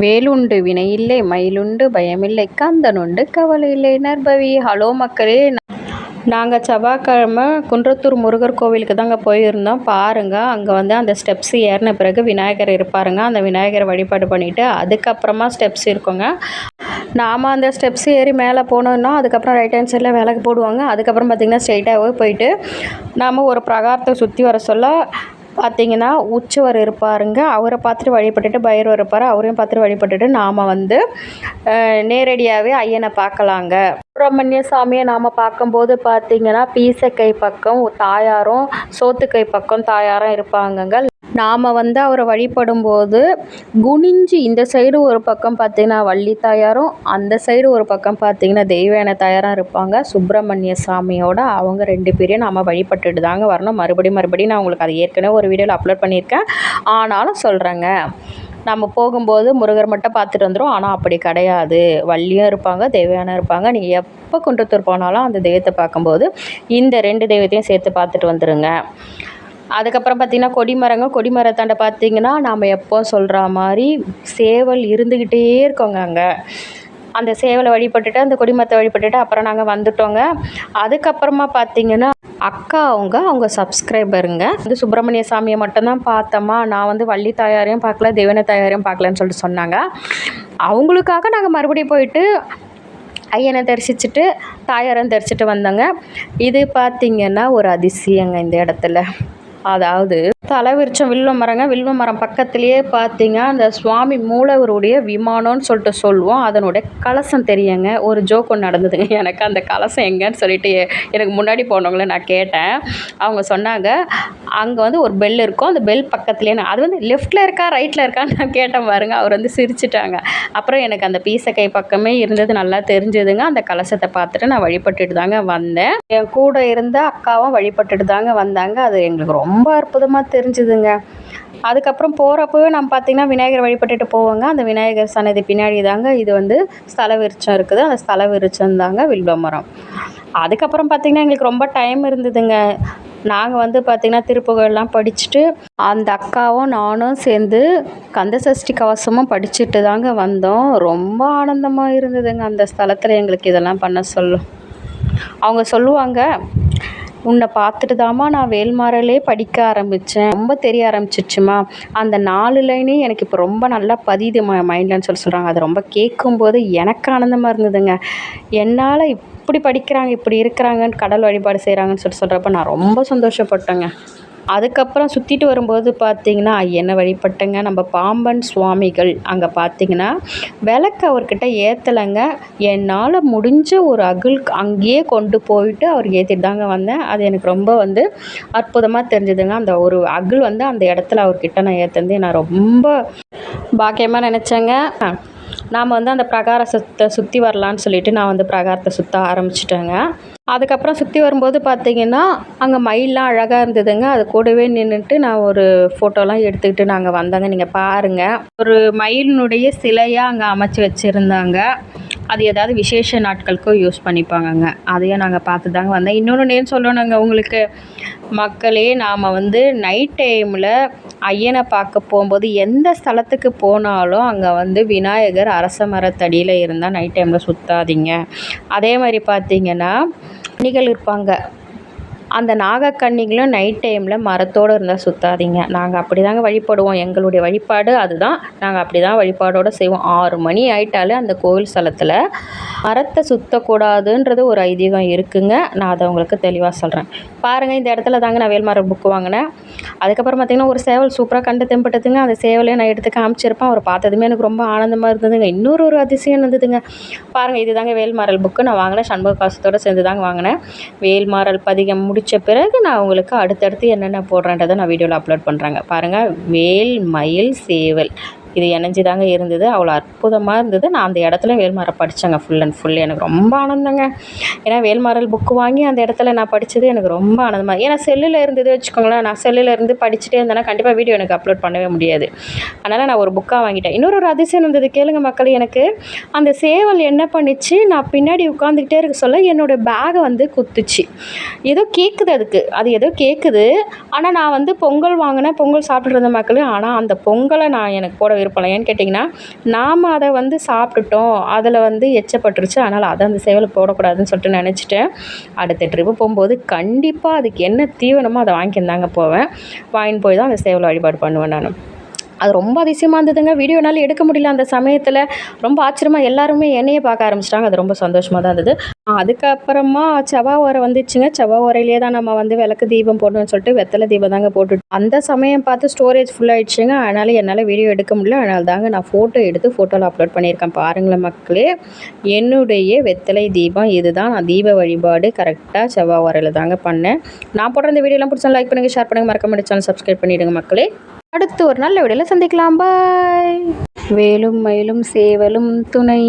வேலுண்டு வினையில்லை மயிலுண்டு பயமில்லை கந்தனுண்டு கவலை இல்லை நர்பவி ஹலோ மக்களே. நாங்கள் செவ்வாய்க்கிழமை குன்றத்தூர் முருகர் கோவிலுக்கு தாங்க போயிருந்தோம். பாருங்கள் அங்கே வந்து அந்த ஸ்டெப்ஸ் ஏறின பிறகு விநாயகர் இருப்பாருங்க. அந்த விநாயகரை வழிபாடு பண்ணிவிட்டு அதுக்கப்புறமா ஸ்டெப்ஸ் இருக்குங்க. நாம் அந்த ஸ்டெப்ஸ் ஏறி மேலே போனோம்னா அதுக்கப்புறம் ரைட் ஹேண்ட் சைடில் விளக்கு போடுவாங்க. அதுக்கப்புறம் பார்த்திங்கன்னா ஸ்ட்ரெயிட்டாகவே போயிட்டு நாம் ஒரு பிரகாரத்தை சுற்றி வர சொல்ல பார்த்தீங்கன்னா உச்சவர் இருப்பாருங்க. அவரை பார்த்துட்டு வழிபட்டுட்டு பைரவர் இருப்பார். அவரையும் பார்த்துட்டு வழிபட்டுட்டு நாம் வந்து நேரடியாகவே ஐயனை பார்க்கலாங்க. சுப்பிரமணிய சாமியை நாம் பார்க்கும்போது பார்த்தீங்கன்னா பீசக்கை பக்கம் தாயாரும் சோத்துக்கை பக்கம் தாயாரும் இருப்பாங்கங்க. நாம் வந்து அவரை வழிபடும்போது குனிஞ்சு இந்த சைடு ஒரு பக்கம் பார்த்திங்கன்னா வள்ளி தாயாரும் அந்த சைடு ஒரு பக்கம் பார்த்திங்கன்னா தெய்வான தாயாரும் இருப்பாங்க. சுப்பிரமணிய சாமியோட அவங்க ரெண்டு பேரையும் நாம் வழிபட்டுட்டு தாங்க வரணும். மறுபடியும் மறுபடியும் நான் உங்களுக்கு அதை ஏற்கனவே ஒரு வீடியோவில் அப்லோட் பண்ணியிருக்கேன். ஆனாலும் சொல்கிறேங்க நம்ம போகும்போது முருகர் மட்டும் பார்த்துட்டு வந்துடும் ஆனால் அப்படி கிடையாது. வள்ளியும் இருப்பாங்க தெய்வானும் இருப்பாங்க. நீங்கள் எப்போ குன்றத்தூர் போனாலும் அந்த தெய்வத்தை பார்க்கும்போது இந்த ரெண்டு தெய்வத்தையும் சேர்த்து பார்த்துட்டு வந்துடுங்க அதுக்கப்புறம் பார்த்திங்கன்னா கொடிமரங்க கொடிமரத்தாண்ட பார்த்திங்கன்னா நாம் எப்போ சொல்கிற மாதிரி சேவல் இருந்துக்கிட்டே இருக்கோங்க அங்கே. அந்த சேவலை வழிபட்டுட்டு அந்த கொடிமரத்தை வழிபட்டுட்டு அப்புறம் நாங்கள் வந்துட்டோங்க. அதுக்கப்புறமா பார்த்திங்கன்னா அக்கா அவங்க அவங்க சப்ஸ்கிரைபருங்க. வந்து சுப்பிரமணிய சாமியை மட்டும்தான் பார்த்தோமா? நான் வந்து வள்ளி தாயாரையும் பார்க்கல தேவன தாயாரையும் பார்க்கலன்னு சொல்லிட்டு சொன்னாங்க. அவங்களுக்காக நாங்கள் மறுபடியும் போயிட்டு ஐயனை தரிசிச்சுட்டு தாயாரம் தரிசிட்டு வந்தோங்க. இது பார்த்திங்கன்னா ஒரு அதிசயங்க இந்த இடத்துல. அதாவது தலைவிரிச்சம் வில்வ மரங்க வில்வ மரம் பக்கத்துலேயே பார்த்தீங்க. அந்த சுவாமி மூலவருடைய விமானம்னு சொல்லிட்டு சொல்லுவோம். அதனுடைய கலசம் தெரியுங்க. ஒரு ஜோக் ஒன்று நடந்ததுங்க. எனக்கு அந்த கலசம் எங்கேன்னு சொல்லிட்டு எனக்கு முன்னாடி போனவங்கள நான் கேட்டேன். அவங்க சொன்னாங்க அங்கே வந்து ஒரு பெல் இருக்கும். அந்த பெல் பக்கத்துலேயே நான் அது வந்து லெஃப்ட்டில் இருக்கா ரைட்டில் இருக்கான்னு நான் கேட்டேன் பாருங்க. அவர் வந்து சிரிச்சிட்டாங்க. அப்புறம் எனக்கு அந்த பீசக்கை பக்கமே இருந்தது. நல்லா தெரிஞ்சதுங்க. அந்த கலசத்தை பார்த்துட்டு நான் வழிபட்டுட்டு தாங்க வந்தேன். என் கூட இருந்த அக்காவும் வழிபட்டுட்டு தாங்க வந்தாங்க. அது எங்களுக்கு ரொம்ப ரொம்ப அற்புதமாக தெரிஞ்சுதுங்க. அதுக்கப்புறம் போகிறப்பவே நம்ம பார்த்திங்கன்னா விநாயகர் வழிபட்டுட்டு போவோங்க. அந்த விநாயகர் சன்னதி பின்னாடி தாங்க இது வந்து ஸ்தல விருச்சம் இருக்குது. அந்த ஸ்தல விருச்சம் தாங்க வில்வ மரம். அதுக்கப்புறம் பார்த்திங்கன்னா எங்களுக்கு ரொம்ப டைம் இருந்ததுங்க. நாங்கள் வந்து பார்த்திங்கன்னா திருப்புகழ்லாம் படிச்சுட்டு அந்த அக்காவும் நானும் சேர்ந்து கந்த சஷ்டி கவசமும் படிச்சுட்டு தாங்க வந்தோம். ரொம்ப ஆனந்தமாக இருந்ததுங்க அந்த ஸ்தலத்தில் எங்களுக்கு இதெல்லாம் பண்ண சொல்லும் அவங்க சொல்லுவாங்க உன்னை பார்த்துட்டு தாம்மா நான் வேல்மாறலே படிக்க ஆரம்பித்தேன் ரொம்ப தெரிய ஆரம்பிச்சிச்சுமா அந்த நாலு லைனே எனக்கு இப்போ ரொம்ப நல்லா பதியுது மைண்ட்லன்னு சொல்லி சொல்கிறாங்க அது ரொம்ப கேட்கும்போது எனக்கு ஆனந்தமாக இருந்ததுங்க. என்னால் இப்படி படிக்கிறாங்க இப்படி இருக்கிறாங்கன்னு கடல் வழிபாடு செய்கிறாங்கன்னு சொல்லி சொல்கிறப்ப நான் ரொம்ப சந்தோஷப்பட்டேங்க. அதுக்கப்புறம் சுற்றிட்டு வரும்போது பார்த்திங்கன்னா என்ன வழிபட்டேங்க? நம்ம பாம்பன் சுவாமிகள். அங்கே பார்த்திங்கன்னா விளக்கு அவர்கிட்ட ஏற்றலைங்க என்னால் முடிஞ்ச ஒரு அகில் அங்கேயே கொண்டு போயிட்டு அவர் ஏற்றிட்டு தாங்க வந்தேன். அது எனக்கு ரொம்ப வந்து அற்புதமாக தெரிஞ்சுதுங்க. அந்த ஒரு அகில் வந்து அந்த இடத்துல அவர்கிட்ட நான் ஏற்றுனது நான் ரொம்ப பாக்கியமாக நினச்சேங்க. நாம் வந்து அந்த பிரகாரத்தை சுற்றி வரலான்னு சொல்லிட்டு நான் வந்து பிரகாரத்தை சுற்ற ஆரம்பிச்சிட்டேங்க. அதுக்கப்புறம் சுற்றி வரும்போது பார்த்தீங்கன்னா அங்கே மயிலெலாம் அழகாக இருந்ததுங்க. அது கூடவே நின்றுட்டு நான் ஒரு ஃபோட்டோலாம் எடுத்துக்கிட்டு நாங்கள் வந்தோங்க. நீங்கள் பாருங்கள் ஒரு மயிலினுடைய சிலையாக அங்கே அமைச்சி வச்சுருந்தாங்க. அது ஏதாவது விசேஷ நாட்களுக்கும் யூஸ் பண்ணிப்பாங்கங்க. அதையும் நாங்கள் பார்த்து தாங்க வந்தேன் இன்னொன்று நேம் சொல்லணுங்க உங்களுக்கு மக்களே நாம் வந்து நைட் டைமில் ஐயனை பார்க்க போகும்போது எந்த ஸ்தலத்துக்கு போனாலும் அங்கே வந்து விநாயகர் அரச மரத்தடியில் இருந்தால் நைட் டைமில் சுற்றாதீங்க அதே மாதிரி பார்த்தீங்கன்னா நிகழ் இருப்பாங்க. அந்த நாகக்கன்னிகளும் நைட் டைமில் மரத்தோடு இருந்தால் சுற்றாதீங்க நாங்கள் அப்படி தாங்க வழிபடுவோம். எங்களுடைய வழிபாடு அதுதான். நாங்கள் அப்படி தான் வழிபாடோடு செய்வோம். ஆறு மணி ஆயிட்டாலே அந்த கோவில் ஸ்தலத்தில் மரத்தை சுற்றக்கூடாதுன்றது ஒரு ஐதீகம் இருக்குங்க. நான் அதை உங்களுக்கு தெளிவாக சொல்கிறேன் பாருங்கள் இந்த இடத்துல தாங்க நான் வேல்மாரல் புக்கு வாங்கினேன். அதுக்கப்புறம் பார்த்திங்கன்னா ஒரு சேவல் சூப்பராக கண்டு தெம்பட்டதுங்க. அந்த சேவலையும் நான் எடுத்து காமிச்சிருப்பேன். அவர் பார்த்ததுமே எனக்கு ரொம்ப ஆனந்தமாக இருந்ததுங்க. இன்னொரு ஒரு அதிசயம் இருந்ததுங்க பாருங்கள் இது தாங்க வேல்மாரல் புக்கு நான் வாங்கினேன் சண்முக காசத்தோடு சேர்ந்து தாங்க வாங்கினேன். வேல்மாரல் பதிகம் முடித்த பிறகு நான் உங்களுக்கு அடுத்தடுத்து என்னென்ன போடுறேன்றதை நான் வீடியோவில் அப்லோட் பண்ணுறேங்க பாருங்கள் வேல் மயில் சேவல். இது இணைஞ்சு தாங்க இருந்தது. அவ்வளோ அற்புதமாக இருந்தது. நான் அந்த இடத்துல வேல்மாரை படித்தேங்க ஃபுல் அண்ட் ஃபுல் எனக்கு ரொம்ப ஆனந்தங்க. ஏன்னா வேல்மாரல் புக்கு வாங்கி அந்த இடத்துல நான் படித்தது எனக்கு ரொம்ப ஆனந்தமாக ஏன்னா செல்லில் இருந்தது வச்சுக்கோங்களேன். நான் செல்லில் இருந்து படிச்சுட்டே இருந்தேன்னா கண்டிப்பாக வீடியோ எனக்கு அப்லோட் பண்ணவே முடியாது. அதனால் நான் ஒரு புக்காக வாங்கிட்டேன். இன்னொரு ஒரு அதிசயம் இருந்தது. கேளுங்க மக்கள் எனக்கு அந்த சேவல் என்ன பண்ணிச்சு? நான் பின்னாடி உட்காந்துக்கிட்டே இருக்க சொல்ல என்னோடய பேகை வந்து குத்துச்சு. ஏதோ கேட்குது அதுக்கு. அது ஏதோ கேட்குது ஆனால் நான் வந்து பொங்கல் வாங்கினேன். பொங்கல் சாப்பிட்ருந்த மக்கள் ஆனால் அந்த பொங்கலை நான் எனக்கு போட விருப்பம் ஏன்னு கேட்டிங்கன்னா நாம் அதை வந்து சாப்பிட்டுட்டோம். அதில் வந்து எச்சப்பட்டுருச்சு. அதனால் அதை அந்த சேவல் போடக்கூடாதுன்னு சொல்லிட்டு நினச்சிட்டேன். அடுத்த ட்ரிப்பு போகும்போது கண்டிப்பாக அதுக்கு என்ன தீவனமோ அதை வாங்கியிருந்தாங்க போவேன். வாங்கின்னு போய் தான் அந்த சேவலை வழிபாடு பண்ணுவேன் நான். அது ரொம்ப அதிசயமாக இருந்ததுங்க. வீடியோ என்னால் எடுக்க முடியல அந்த சமயத்தில். ரொம்ப ஆச்சரியமாக எல்லாருமே என்னையே பார்க்க ஆரம்பிச்சிட்டாங்க. அது ரொம்ப சந்தோஷமாக தான் இருந்தது. அதுக்கப்புறமா செவ்வாய் உரை வந்துச்சுங்க. செவ்வாய் உரையிலே தான் நம்ம வந்து விளக்கு தீபம் போடணும்னு சொல்லிட்டு வெத்தலை தீபம் தாங்க போட்டுட்டு அந்த சமயம் பார்த்து ஸ்டோரேஜ் ஃபுல் ஆயிடுச்சுங்க. அதனால் என்னால் வீடியோ எடுக்க முடியல. அதனால தாங்க நான் ஃபோட்டோ எடுத்து ஃபோட்டோவில் அப்லோட் பண்ணியிருக்கேன். பாருங்களேன் மக்களே. என்னுடைய வெத்தலை தீபம் இதுதான். நான் தீப வழிபாடு கரெக்டாக செவ்வாய் உரையில் தாங்க பண்ணேன். நான் போடுற இந்த வீடியோலாம் பிடிச்சா லைக் பண்ணுங்கள் ஷேர் பண்ணுங்கள் மறக்க முடியும் சேனல் சப்ஸ்கிரைப் பண்ணிவிடுங்க மக்களே. அடுத்து ஒரு நல்ல வீடியோவில் சந்திக்கலாம். பாய் வேலும் மயிலும் சேவலும் துணை.